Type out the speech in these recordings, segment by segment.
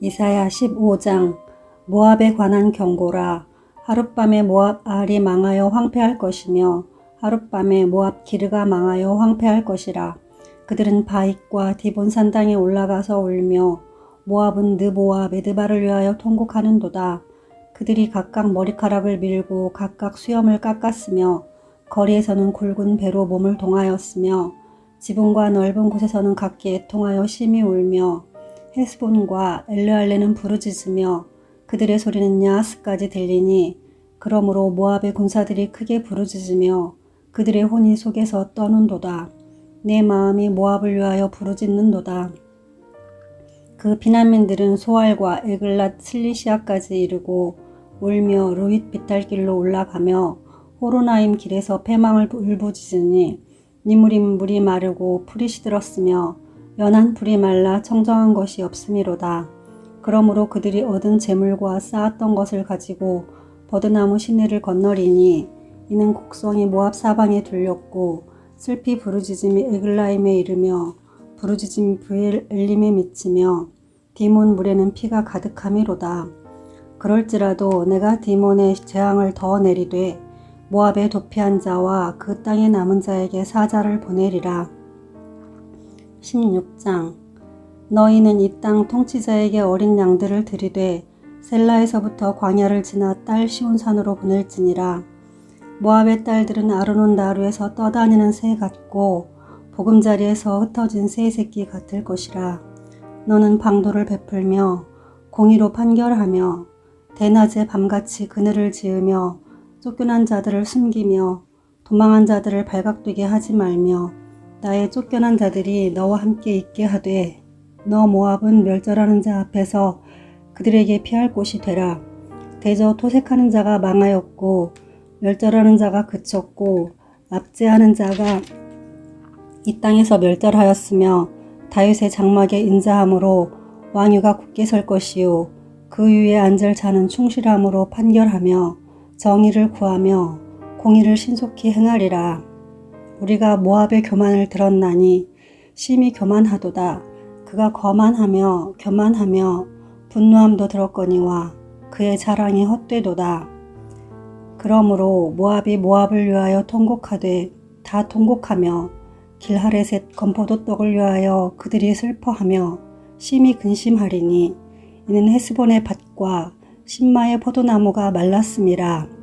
이사야 15장 모압에 관한 경고라. 하룻밤에 모압 알이 망하여 황폐할 것이며 하룻밤에 모압 기르가 망하여 황폐할 것이라. 그들은 바익과 디본 산당에 올라가서 울며 모압은 느보와 메드바를 위하여 통곡하는도다. 그들이 각각 머리카락을 밀고 각각 수염을 깎았으며 거리에서는 굵은 배로 몸을 동하였으며 지붕과 넓은 곳에서는 각기 애통하여 심히 울며 헤스본과 엘르알레는 부르짖으며 그들의 소리는 야하스까지 들리니 그러므로 모압의 군사들이 크게 부르짖으며 그들의 혼이 속에서 떠는도다. 내 마음이 모압을 위하여 부르짖는도다. 그 피난민들은 소알과 에글랏 슬리시아까지 이르고 울며 루잇 비탈길로 올라가며 호로나임 길에서 패망을 울부짖으니 니무림 물이 마르고 풀이 시들었으며 연한 풀이 말라 청정한 것이 없음이로다. 그러므로 그들이 얻은 재물과 쌓았던 것을 가지고 버드나무 시내를 건너리니 이는 곡성이 모압 사방에 들렸고 슬피 부르짖음이 에글라임에 이르며 부르짖음이 브엘 엘림에 미치며 디몬 물에는 피가 가득함이로다. 그럴지라도 내가 디몬의 재앙을 더 내리되 모압에 도피한 자와 그 땅에 남은 자에게 사자를 보내리라. 16장 너희는 이 땅 통치자에게 어린 양들을 들이되 셀라에서부터 광야를 지나 딸 시온산으로 보낼지니라. 모압의 딸들은 아르논 나루에서 떠다니는 새 같고 보금자리에서 흩어진 새 새끼 같을 것이라. 너는 방도를 베풀며 공의로 판결하며 대낮에 밤같이 그늘을 지으며 쫓겨난 자들을 숨기며 도망한 자들을 발각되게 하지 말며 나의 쫓겨난 자들이 너와 함께 있게 하되 너 모압은 멸절하는 자 앞에서 그들에게 피할 곳이 되라. 대저 토색하는 자가 망하였고 멸절하는 자가 그쳤고 납제하는 자가 이 땅에서 멸절하였으며 다윗의 장막에 인자함으로 왕유가 굳게 설 것이요 그 위에 앉을 자는 충실함으로 판결하며 정의를 구하며 공의를 신속히 행하리라. 우리가 모압의 교만을 들었나니 심히 교만하도다. 그가 거만하며 교만하며 분노함도 들었거니와 그의 자랑이 헛되도다. 그러므로 모압이 모압을 위하여 통곡하되 다 통곡하며 길하레셋 건포도 떡을 위하여 그들이 슬퍼하며 심히 근심하리니 이는 헤스본의 밭과 신마의 포도나무가 말랐음이라.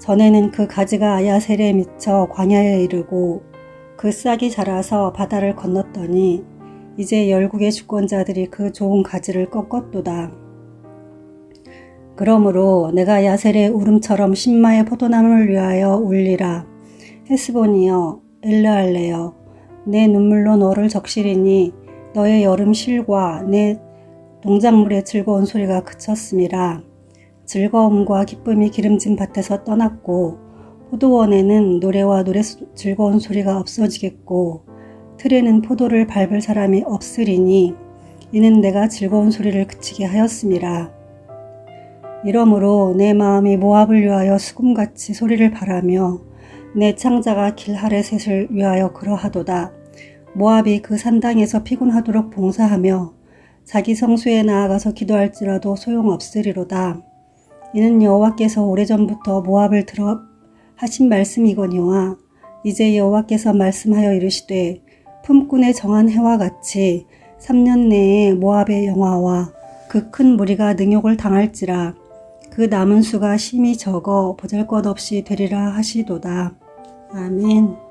전에는 그 가지가 아야셀에 미쳐 광야에 이르고 그 싹이 자라서 바다를 건넜더니 이제 열국의 주권자들이 그 좋은 가지를 꺾었도다. 그러므로 내가 야셀의 울음처럼 신마의 포도나무를 위하여 울리라. 헤스본이여 엘르알레여 내 눈물로 너를 적시리니 너의 여름 실과 내 농작물의 즐거운 소리가 그쳤음이라. 즐거움과 기쁨이 기름진 밭에서 떠났고 포도원에는 노래와 노래 즐거운 소리가 없어지겠고 틀에는 포도를 밟을 사람이 없으리니 이는 내가 즐거운 소리를 그치게 하였음이라. 이러므로 내 마음이 모압을 위하여 수금같이 소리를 바라며 내 창자가 길하레셋을 위하여 그러하도다. 모압이 그 산당에서 피곤하도록 봉사하며 자기 성수에 나아가서 기도할지라도 소용없으리로다. 이는 여호와께서 오래전부터 모압을 들어 하신 말씀이거니와 이제 여호와께서 말씀하여 이르시되 품꾼의 정한 해와 같이 3년 내에 모압의 영화와 그 큰 무리가 능욕을 당할지라 그 남은 수가 심히 적어 보잘것없이 되리라 하시도다. 아멘.